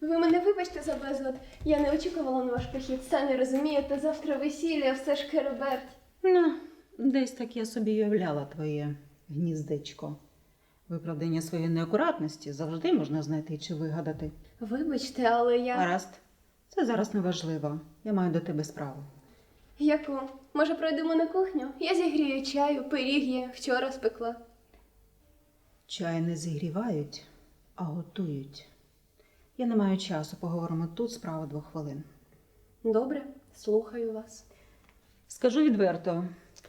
Ви мене вибачте за безлад. Я не очікувала на ваш прихід. Самі розумієте, завтра весілля, все ж кереберть. Ну, десь так я собі уявляла твоє гніздечко. Виправдання своєї неакуратності завжди можна знайти чи вигадати. Вибачте, але я. Гаразд, це зараз не важливо. Я маю до тебе справу. Яку? Може, пройдемо на кухню? Я зігрію чаю, пиріг є, вчора спекла. Чай не зігрівають, а готують. Я не маю часу, поговоримо тут справа двох хвилин. Добре, слухаю вас. Скажу відверто,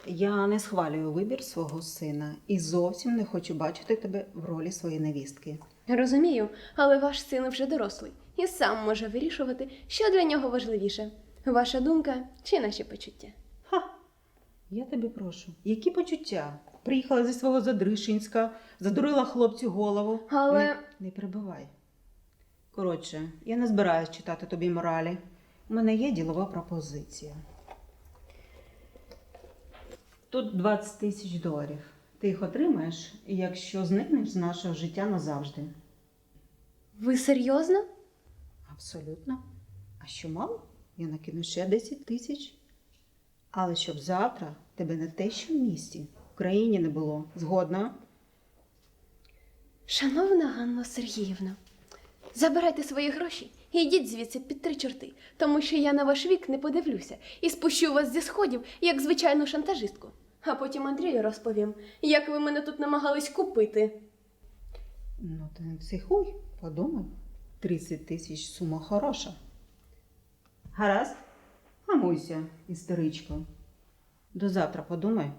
я не схвалюю вибір свого сина і зовсім не хочу бачити тебе в ролі своєї невістки. Розумію, але ваш син вже дорослий і сам може вирішувати, що для нього важливіше. Ваша думка чи наші почуття? Ха! Я тебе прошу, які почуття? Приїхала зі свого Задришинська, задурила хлопцю голову. Але- Не, не перебивай. Коротше, я не збираюсь читати тобі моралі. У мене є ділова пропозиція. Тут 20 тисяч доларів. Ти їх отримаєш, якщо зникнеш з нашого життя назавжди. Ви серйозно? Абсолютно. А що мало? Я накину ще 10 тисяч. Але щоб завтра тебе не те, що в місті, в країні не було. Згодна? Шановна Ганна Сергіївна, забирайте свої гроші і йдіть звідси під три чорти, тому що я на ваш вік не подивлюся і спущу вас зі сходів, як звичайну шантажистку. А потім Андрію розповім, як ви мене тут намагались купити. Ну, ти не психуй, подумай. 30 тисяч сума хороша. Гаразд? Гамуйся, істеричко. До завтра подумай.